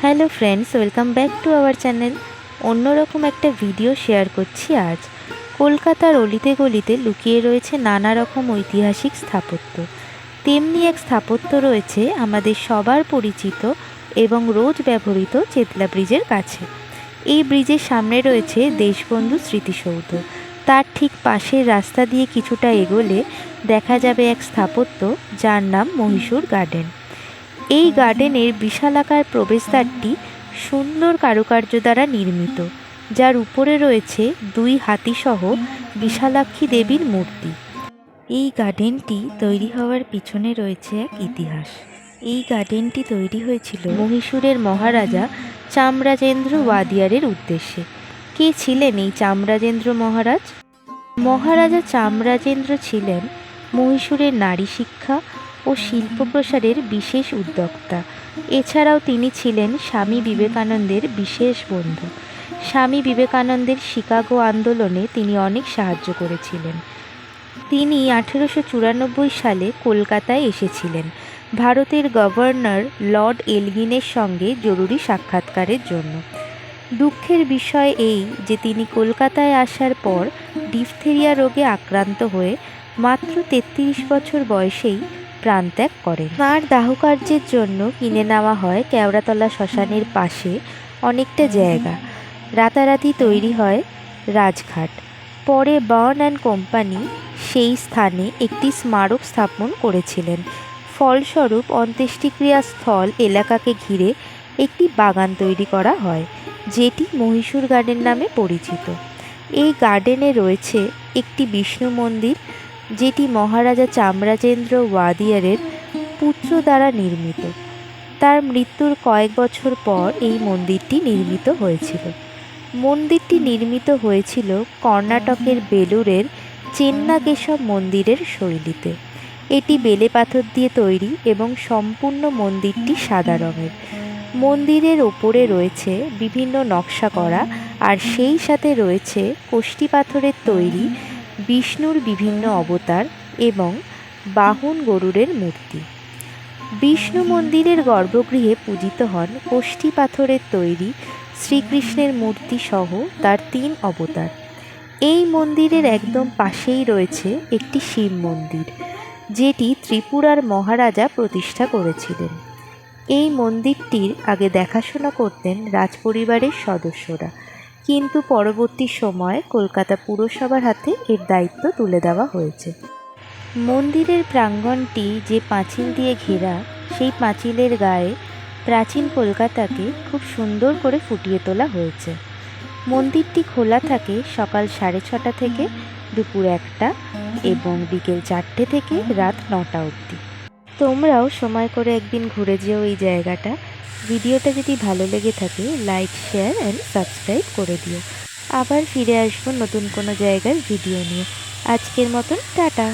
Hello friends, welcome back to our channel. অন্যরকম একটা video share করছি আজ। কলকাতার অলিতে গলিতে লুকিয়ে রয়েছে নানা রকম ঐতিহাসিক স্থাপত্য। তেমনি এক স্থাপত্য রয়েছে আমাদের সবার পরিচিত এবং রোজ ব্যবহৃত চেতলা ব্রিজের কাছে। এই ব্রিজের সামনে রয়েছে দেশবন্ধু স্মৃতিসৌধ। তার ঠিক পাশের রাস্তা দিয়ে কিছুটা এগোলে দেখা যাবে এক স্থাপত্য যার নাম মহীশূর গার্ডেন। এই গার্ডেনের বিশালাকার প্রবেশদ্বারটি সুন্দর কারুকার্য দ্বারা নির্মিত, যার উপরে রয়েছে দুই হাতিসহ বিশালাক্ষী দেবীর মূর্তি। এই গার্ডেনটি তৈরি হওয়ার পিছনে রয়েছে এক ইতিহাস। এই গার্ডেনটি তৈরি হয়েছিল মহীশূরের মহারাজা চামরাজেন্দ্র ওয়াদিয়ারের উদ্দেশ্যে। কে ছিলেন এই চামরাজেন্দ্র মহারাজ? মহারাজা চামরাজেন্দ্র ছিলেন মহীশূরের নারী শিক্ষা ও শিল্প প্রসারের বিশেষ উদ্যোক্তা। এছাড়াও তিনি ছিলেন স্বামী বিবেকানন্দের বিশেষ বন্ধু। স্বামী বিবেকানন্দের শিকাগো আন্দোলনে তিনি অনেক সাহায্য করেছিলেন। তিনি আঠেরোশো চুরানব্বই সালে কলকাতায় এসেছিলেন। ভারতের গভর্নর লর্ড এলগিনের সঙ্গে জরুরি সাক্ষাৎকারের জন্য। দুঃখের বিষয় এই যে তিনি কলকাতায় আসার পর ডিফথেরিয়া রোগে আক্রান্ত হয়ে মাত্র তেত্রিশ বছর বয়সেই প্রাণত্যাগ করেন তাঁর দাহকার্যের জন্য কিনে নেওয়া হয় কেওড়াতলা শ্মশানের পাশে অনেকটা জায়গা। রাতারাতি তৈরি হয় রাজঘাট। পরে বার্ন অ্যান্ড কোম্পানি সেই স্থানে একটি স্মারক স্থাপন করেছিলেন। ফলস্বরূপ অন্ত্যেষ্টিক্রিয়া স্থল এলাকাকে ঘিরে একটি বাগান তৈরি করা হয়, যেটি মহীশূর গার্ডেন নামে পরিচিত। এই গার্ডেনে রয়েছে একটি বিষ্ণু মন্দির যেটি মহারাজা চামরাজেন্দ্র ওয়াদিয়ারের পুত্র দ্বারা নির্মিত। তার মৃত্যুর কয়েক বছর পর এই মন্দিরটি নির্মিত হয়েছিল। মন্দিরটি নির্মিত হয়েছিল কর্ণাটকের বেলুরের চেন্নাকেশব মন্দিরের শৈলীতে। এটি বেলে পাথর দিয়ে তৈরি এবং সম্পূর্ণ মন্দিরটি সাদা রঙের। মন্দিরের ওপরে রয়েছে বিভিন্ন নকশা করা আর সেই সাথে রয়েছে কোষ্টি পাথরের তৈরি বিষ্ণুর বিভিন্ন অবতার এবং বাহন গরুরের মূর্তি। বিষ্ণু মন্দিরের গর্ভগৃহে পূজিত হন কোষ্টি পাথরের তৈরি শ্রীকৃষ্ণের মূর্তি সহ তার তিন অবতার। এই মন্দিরের একদম পাশেই রয়েছে একটি শিব মন্দির, যেটি ত্রিপুরার মহারাজা প্রতিষ্ঠা করেছিলেন। এই মন্দিরটির আগে দেখাশোনা করতেন রাজপরিবারের সদস্যরা। কিন্তু পরবর্তী সময়ে কলকাতা পুরসভার হাতে এর দায়িত্ব তুলে দেওয়া হয়েছে। মন্দিরের প্রাঙ্গণটি যে পাঁচিল দিয়ে ঘেরা, সেই পাঁচিলের গায়ে প্রাচীন কলকাতাকে খুব সুন্দর করে ফুটিয়ে তোলা হয়েছে। মন্দিরটি খোলা থাকে সকাল সাড়ে ছটা থেকে দুপুর একটা এবং বিকেল চারটে থেকে রাত নটা অবধি। তোমরাও সময় করে একদিন ঘুরে যেও এই জায়গাটা। ভিডিওটা যদি ভালো লেগে থাকে লাইক শেয়ার অ্যান্ড সাবস্ক্রাইব করে দিও। আবার ফিরে আসব নতুন কোনো জায়গার ভিডিও নিয়ে। আজকের মতন, টাটা।